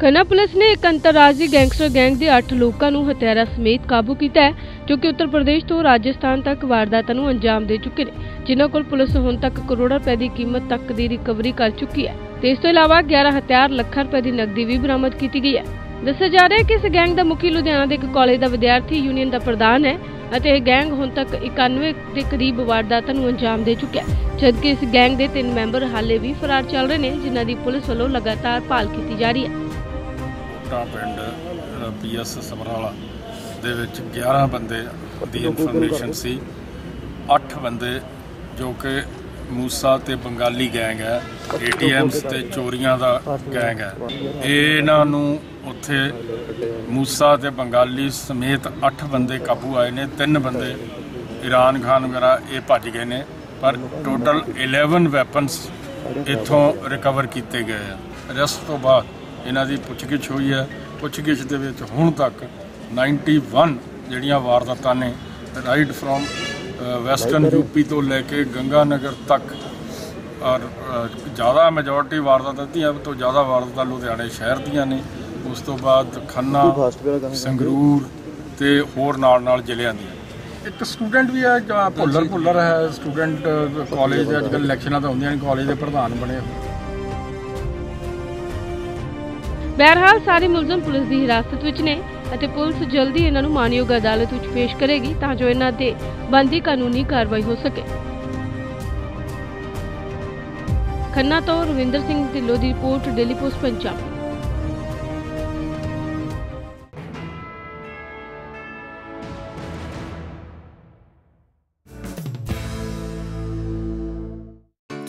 Khanna police ਨੇ ਇੱਕ ਅੰਤਰਰਾਜੀ gangster gang ਦੇ 8 ਲੋਕਾਂ ਨੂੰ ਹਥਿਆਰਾਂ ਸਮੇਤ ਕਾਬੂ ਕੀਤਾ ਹੈ, ਜੋ ਕਿ ਉੱਤਰ ਪ੍ਰਦੇਸ਼ ਤੋਂ ਰਾਜਸਥਾਨ ਤੱਕ ਵਾਰਦਾਤਾਂ ਨੂੰ ਅੰਜਾਮ ਦੇ ਚੁੱਕੇ ਨੇ, ਜਿਨ੍ਹਾਂ ਕੋਲ ਪੁਲਿਸ ਹੁਣ ਤੱਕ ਕਰੋੜਾਂ ਰੁਪਏ ਦੀ ਕੀਮਤ ਤੱਕ ਦੀ ਰਿਕਵਰੀ ਕਰ ਚੁੱਕੀ ਹੈ ਤੇ ਇਸ ਤੋਂ ਇਲਾਵਾ 11 ਹਥਿਆਰ ਲੱਖਾਂ ਰੁਪਏ ਦੀ ਨਕਦੀ ਵੀ ਬਰਾਮਦ ਕੀਤੀ ਗਈ ਹੈ। ਦੱਸਿਆ ਜਾ ਰਿਹਾ ਹੈ ਕਿ ਇਸ ਗੈਂਗ ਦਾ ਮੁਖੀ ਲੁਧਿਆਣਾ ਦੇ ਇੱਕ ਕਾਲਜ ਦਾ ਵਿਦਿਆਰਥੀ ਯੂਨੀਅਨ ਦਾ ਪ੍ਰਧਾਨ ਹੈ ਅਤੇ ਇਹ ਗੈਂਗ ਹੁਣ ਤੱਕ 91 ਦੇ ਕਰੀਬ ਵਾਰਦਾਤਾਂ ਨੂੰ ਅੰਜਾਮ ਦੇ ਚੁੱਕਿਆ ਹੈ, ਜਦਕਿ ਇਸ ਗੈਂਗ ਦੇ ਤਿੰਨ ਮੈਂਬਰ ਹਾਲੇ ਵੀ ਫਰਾਰ ਚੱਲ ਰਹੇ ਨੇ, ਜਿਨ੍ਹਾਂ ਦੀ ਪੁਲਿਸ ਵੱਲੋਂ ਲਗਾਤਾਰ ਭਾਲ ਕੀਤੀ ਜਾ ਰਹੀ ਹੈ। ਕੋਟਾ ਪਿੰਡ ਪੀਐਸ ਸਮਰਾਲਾ ਦੇ ਵਿੱਚ 11 ਬੰਦੇ ਦੀ ਇਨਫੋਰਮੇਸ਼ਨ ਸੀ। 8 ਬੰਦੇ ਜੋ ਕਿ ਮੂਸਾ ਤੇ ਬੰਗਾਲੀ ਗੈਂਗ ਹੈ, ਏਟੀਐਮਸ ਤੇ ਚੋਰੀਆਂ ਦਾ ਗੈਂਗ ਹੈ। ਇਹ ਇਹਨਾਂ ਨੂੰ ਉੱਥੇ ਮੂਸਾ ਤੇ ਬੰਗਾਲੀ ਸਮੇਤ 8 ਬੰਦੇ ਕਾਬੂ ਆਏ ਨੇ। ਤਿੰਨ ਬੰਦੇ ਇਰਾਨ ਖਾਨ ਵਗੈਰਾ ਇਹ ਭੱਜ ਗਏ ਨੇ, ਪਰ ਟੋਟਲ 11 ਵੈਪਨਸ ਇੱਥੋਂ ਰਿਕਵਰ ਕੀਤੇ ਗਏ ਆ। ਅਰੈਸਟ ਤੋਂ ਬਾਅਦ ਇਹਨਾਂ ਦੀ ਪੁੱਛਗਿੱਛ ਹੋਈ ਹੈ। ਪੁੱਛਗਿੱਛ ਦੇ ਵਿੱਚ ਹੁਣ ਤੱਕ 91 ਜਿਹੜੀਆਂ ਵਾਰਦਾਤਾਂ ਨੇ ਰਾਈਟ ਫਰੋਮ ਵੈਸਟਰਨ ਯੂਪੀ ਤੋਂ ਲੈ ਕੇ ਗੰਗਾਨਗਰ ਤੱਕ ਔਰ ਜ਼ਿਆਦਾ ਮੈਜੋਰਟੀ ਵਾਰਦਾਤਾਂ ਦੀਆਂ ਤੋਂ ਜ਼ਿਆਦਾ ਵਾਰਦਾਤਾਂ ਲੁਧਿਆਣੇ ਸ਼ਹਿਰ ਦੀਆਂ ਨੇ। ਉਸ ਤੋਂ ਬਾਅਦ ਖੰਨਾ ਸੰਗਰੂਰ ਤੇ ਹੋਰ ਨਾਲ ਨਾਲ ਜ਼ਿਲ੍ਹਿਆਂ ਦੀਆਂ ਇੱਕ ਸਟੂਡੈਂਟ ਵੀ ਹੈ ਜਾਂ ਭੁੱਲਰ ਭੁੱਲਰ ਹੈ ਸਟੂਡੈਂਟ ਕਾਲਜ ਅੱਜ ਕੱਲ੍ਹ ਇਲੈਕਸ਼ਨਾਂ ਤਾਂ ਹੁੰਦੀਆਂ ਨੇ ਕਾਲਜ ਦੇ ਪ੍ਰਧਾਨ ਬਣੇ ਬਹਰਹਾਲ ਸਾਰੇ ਮੁਲਜ਼ਮ ਪੁਲਿਸ ਦੀ ਹਿਰਾਸਤ ਵਿੱਚ ਨੇ ਅਤੇ ਪੁਲਿਸ ਜਲਦੀ ਇਹਨਾਂ ਨੂੰ ਮਾਨਯੋਗ ਅਦਾਲਤ ਵਿੱਚ ਪੇਸ਼ ਕਰੇਗੀ ਤਾਂ ਜੋ ਇਹਨਾਂ ਤੇ ਬੰਦੀ ਕਾਨੂੰਨੀ ਕਾਰਵਾਈ ਹੋ ਸਕੇ। ਖੰਨਾ ਤੋਂ ਰਵਿੰਦਰ ਸਿੰਘ ਢਿੱਲੋਂ ਦੀ ਰਿਪੋਰਟ, ਡੇਲੀ ਪੋਸਟ, ਪੰਜਾਬ।